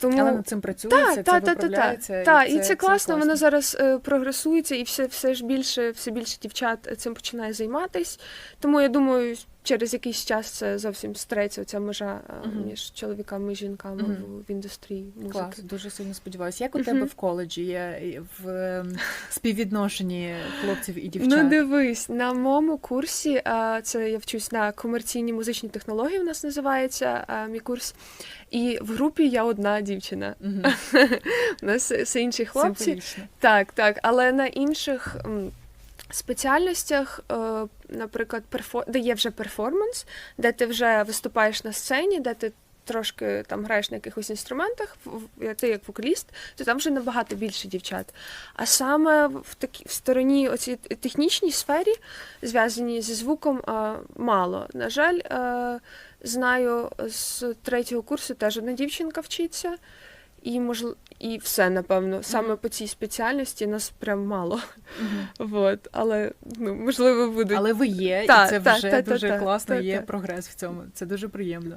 Тому Але над цим працюється, та, це та, та, та, та. виправляється. Та, і і це класно, воно зараз е, прогресується, і все, все ж більше, все більше дівчат цим починає займатись. Тому я думаю, через якийсь час це зовсім стреться ця межа е, Мгм. між чоловіками і жінками Мгм. в, індустрії музики. Клас, дуже сильно сподіваюся. Як у тебе в коледжі є в ем, співвідношенні хлопців і дівчат? Ну, дивись, на моєму курсі, це я вчусь на комерційні музичні технології, у нас називається мій курс. І в групі я одна дівчина. У нас все інші хлопці. Так, так. Але на інших спеціальностях, е, наприклад, перфо... де є вже перформанс, де ти вже виступаєш на сцені, де ти трошки там граєш на якихось інструментах, ти як вокаліст, то там вже набагато більше дівчат. А саме в такій в стороні оцій технічній сфері, зв'язані зі звуком, е, мало. На жаль, е, знаю з третього курсу теж одна дівчинка вчиться. І можливо, і все, напевно. Саме по цій спеціальності нас прям мало. Вот. Але ну, можливо, будуть. Але ви є, Та, і це та, вже та, дуже та, класно, та, є та. прогрес в цьому. Це дуже приємно.